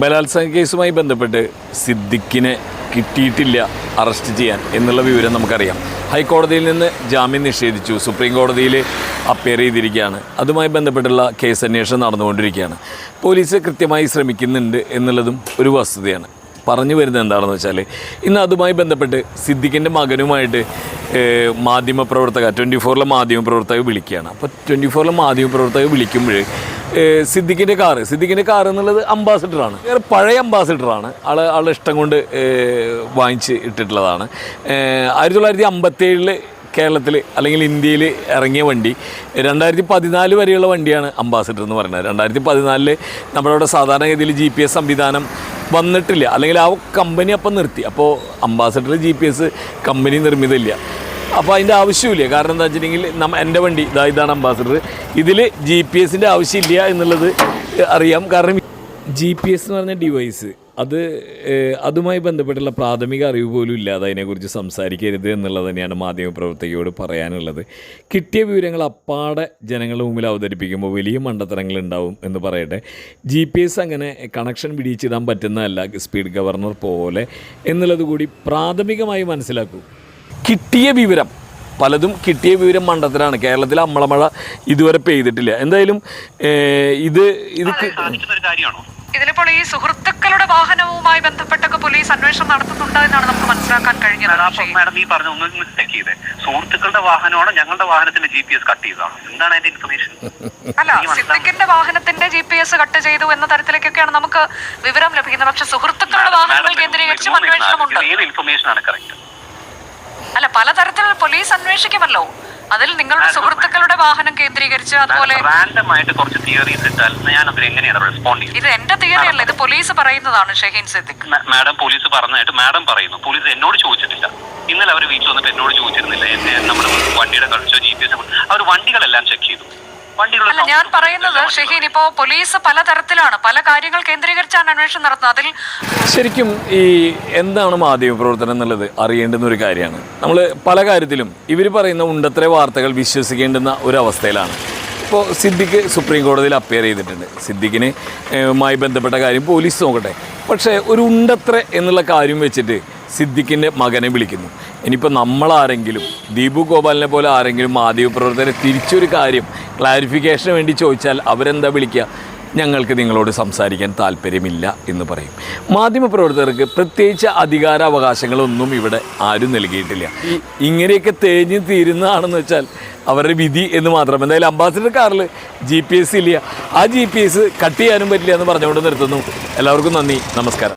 ബലാത്സംഗ കേസുമായി ബന്ധപ്പെട്ട് സിദ്ദിഖിനെ കിട്ടിയിട്ടില്ല അറസ്റ്റ് ചെയ്യാൻ എന്നുള്ള വിവരം നമുക്കറിയാം. ഹൈക്കോടതിയിൽ നിന്ന് ജാമ്യം നിഷേധിച്ചു. സുപ്രീം കോടതിയിൽ അപ്പയർ ചെയ്തിരിക്കുകയാണ്. അതുമായി ബന്ധപ്പെട്ടുള്ള കേസ് അന്വേഷണം നടന്നുകൊണ്ടിരിക്കുകയാണ്. പോലീസ് കൃത്യമായി ശ്രമിക്കുന്നുണ്ട് എന്നുള്ളതും ഒരു വസ്തുതയാണ്. പറഞ്ഞു വരുന്നത് എന്താണെന്ന് വെച്ചാൽ ഇന്ന് അതുമായി ബന്ധപ്പെട്ട് സിദ്ദിഖിന്റെ മകനുമായിട്ട് മാധ്യമപ്രവർത്തക ട്വന്റി ഫോറിലെ മാധ്യമപ്രവർത്തക വിളിക്കുകയാണ്. അപ്പോൾ ട്വന്റി ഫോറിലെ മാധ്യമപ്രവർത്തക വിളിക്കുമ്പോൾ സിദ്ദിഖിന്റെ കാറ് സിദ്ദിഖിന്റെ കാർ എന്നുള്ളത് അംബാസിഡറാണ് വേറെ പഴയ അംബാസിഡറാണ് ആൾ ആളുടെ ഇഷ്ടം കൊണ്ട് വാങ്ങിച്ച് ഇട്ടിട്ടുള്ളതാണ്. ആയിരത്തി തൊള്ളായിരത്തി അമ്പത്തേഴിൽ കേരളത്തിൽ അല്ലെങ്കിൽ ഇന്ത്യയിൽ ഇറങ്ങിയ വണ്ടി രണ്ടായിരത്തി പതിനാല് വരെയുള്ള വണ്ടിയാണ് അംബാസിഡർ എന്ന് പറയുന്നത്. രണ്ടായിരത്തി പതിനാലിൽ നമ്മുടെ അവിടെ സാധാരണഗതിയിൽ ജി പി എസ് സംവിധാനം വന്നിട്ടില്ല. അല്ലെങ്കിൽ ആ കമ്പനി അപ്പം നിർത്തി. അപ്പോൾ ambassador G P S company നിർമ്മിതമില്ല അപ്പോൾ അതിന്റെ ആവശ്യമില്ല. കാരണം എന്താ വെച്ചിട്ടുണ്ടെങ്കിൽ നമ്മ എന്റെ വണ്ടി ഇതാ ഇതാണ് അംബാസിഡർ ഇതിൽ ജി പി എസിന്റെ ആവശ്യമില്ല എന്നുള്ളത് അറിയാം. കാരണം ജി പി എസ് എന്ന് പറഞ്ഞ ഡിവൈസ് അത് അതുമായി ബന്ധപ്പെട്ടുള്ള പ്രാഥമിക അറിവ് പോലും ഇല്ലാതെ അതിനെക്കുറിച്ച് സംസാരിക്കരുത് എന്നുള്ളത് തന്നെയാണ് മാധ്യമപ്രവർത്തകയോട് പറയാനുള്ളത്. കിട്ടിയ വിവരങ്ങൾ അപ്പാടെ ജനങ്ങളുടെ മുമ്പിൽ അവതരിപ്പിക്കുമ്പോൾ വലിയ മണ്ടത്തരങ്ങൾ ഉണ്ടാവും എന്ന് പറയട്ടെ. ജി പി എസ് അങ്ങനെ കണക്ഷൻ പിടിച്ചിടാൻ പറ്റുന്നതല്ല സ്പീഡ് ഗവർണർ പോലെ എന്നുള്ളത് കൂടി പ്രാഥമികമായി മനസ്സിലാക്കൂ. കിട്ടിയ വിവരം. പലതും കിട്ടിയ വിവരം മണ്ടത്തിലാണ് കേരളത്തിൽ അമ്മളമഴ ഇതുവരെ പെയ്തിട്ടില്ല. എന്തായാലും ഇത് ഇത് സാധിക്കുന്ന ഒരു കാര്യമാണോ? ഇതിലിപ്പോൾ ഈ സുഹൃത്തുക്കളുടെ വാഹനവുമായി ബന്ധപ്പെട്ടൊക്കെ പോലീസ് അന്വേഷണം നടത്തുന്നുണ്ട് എന്നാണ് നമുക്ക് മനസ്സിലാക്കാൻ കഴിഞ്ഞത്. മാഡം മാഡം ഈ പറഞ്ഞ ഒന്ന് ചെക്ക് ചെയ്തേ. സുഹൃത്തുക്കളുടെ വാഹനമാണോ ഞങ്ങളുടെ വാഹനത്തിന്റെ ജി പി എസ് കട്ട് ചെയ്തതാണ്. എന്താണ് അതിന്റെ ഇൻഫർമേഷൻ അല്ല സിദ്ദിഖിന്റെ വാഹനത്തിന്റെ ജി പി എസ് കട്ട് ചെയ്തു എന്ന തരത്തിലേക്കൊക്കെയാണ് നമുക്ക് വിവരം ലഭിക്കുന്നത്. പക്ഷെ സുഹൃത്തുക്കളുടെ വാഹനങ്ങൾ കേന്ദ്രീകരിച്ചും അന്വേഷണമുണ്ട്. ഏത് ഇൻഫർമേഷൻ ആണ് കറക്റ്റ് അല്ല പലതരത്തിൽ പോലീസ് അന്വേഷിക്കുമല്ലോ. അതിൽ നിങ്ങളുടെ സുഹൃത്തുക്കളുടെ വാഹനം കേന്ദ്രീകരിച്ച് അതുപോലെ കുറച്ച് തിയറീസ് ഇട്ടാൽ ഞാൻ അതിൽ എങ്ങനെയാണ് റെസ്പോണ്ട് ചെയ്യുന്നത്? ഇത് എന്റെ തിയറി അല്ല ഇത് പോലീസ് പറയുന്നതാണ് ഷഹീൻ സിദ്ദിഖ്. മാഡം പോലീസ് പറഞ്ഞായിട്ട് മാഡം പറയുന്നു. പോലീസ് എന്നോട് ചോദിച്ചിട്ടില്ല. ഇന്നലെ അവർ വീട്ടിൽ വന്നിട്ട് എന്നോട് ചോദിച്ചിരുന്നില്ല എന്നെ നമ്മുടെ വണ്ടിയുടെ കളിച്ചോ അവർ വണ്ടികളെല്ലാം ചെക്ക് ചെയ്തു. അല്ല ഞാൻ പറയുന്നത് ഷഹീൻ ഇപ്പോ പോലീസ് പലതരത്തിലാണ് പല കാര്യങ്ങൾ കേന്ദ്രീകരിച്ചാണ് അന്വേഷണം നടത്തുന്നത്. അതിൽ ശരിക്കും ഈ എന്താണ് മാധ്യമ പ്രവർത്തനം എന്നുള്ളത് അറിയേണ്ടുന്ന ഒരു കാര്യമാണ്. നമ്മൾ പല കാര്യത്തിലും ഇവർ പറയുന്ന ഉണ്ടത്ര വാർത്തകൾ വിശ്വസിക്കേണ്ടുന്ന ഒരു അവസ്ഥയിലാണ്. ഇപ്പോൾ സിദ്ദിഖ് സുപ്രീം കോടതിയിൽ അപ്പിയർ ചെയ്തിട്ടുണ്ട്. സിദ്ദിഖിന് മായി ബന്ധപ്പെട്ട കാര്യം പോലീസ് നോക്കട്ടെ. പക്ഷേ ഒരു ഉണ്ടത്ര എന്നുള്ള കാര്യം വെച്ചിട്ട് സിദ്ദിഖിന്റെ മകനെ വിളിക്കുന്നു. ഇനിയിപ്പോൾ നമ്മളാരെങ്കിലും ദീപു ഗോപാലിനെ പോലെ ആരെങ്കിലും മാധ്യമപ്രവർത്തകരെ തിരിച്ചൊരു കാര്യം ക്ലാരിഫിക്കേഷന് വേണ്ടി ചോദിച്ചാൽ അവരെന്താ വിളിക്കുക? ഞങ്ങൾക്ക് നിങ്ങളോട് സംസാരിക്കാൻ താല്പര്യമില്ല എന്ന് പറയും. മാധ്യമപ്രവർത്തകർക്ക് പ്രത്യേകിച്ച് അധികാരാവകാശങ്ങളൊന്നും ഇവിടെ ആരും നൽകിയിട്ടില്ല. ഇങ്ങനെയൊക്കെ തേഞ്ഞ് തീരുന്നതാണെന്ന് വെച്ചാൽ അവരുടെ വിധി എന്ന് മാത്രം. എന്തായാലും അംബാസിഡർ കാറിൽ ജി പി എസ് ഇല്ല. ആ ജി പി എസ് കട്ട് ചെയ്യാനും പറ്റില്ല എന്ന് പറഞ്ഞുകൊണ്ട് നിർത്തുന്നു. എല്ലാവർക്കും നന്ദി. നമസ്കാരം.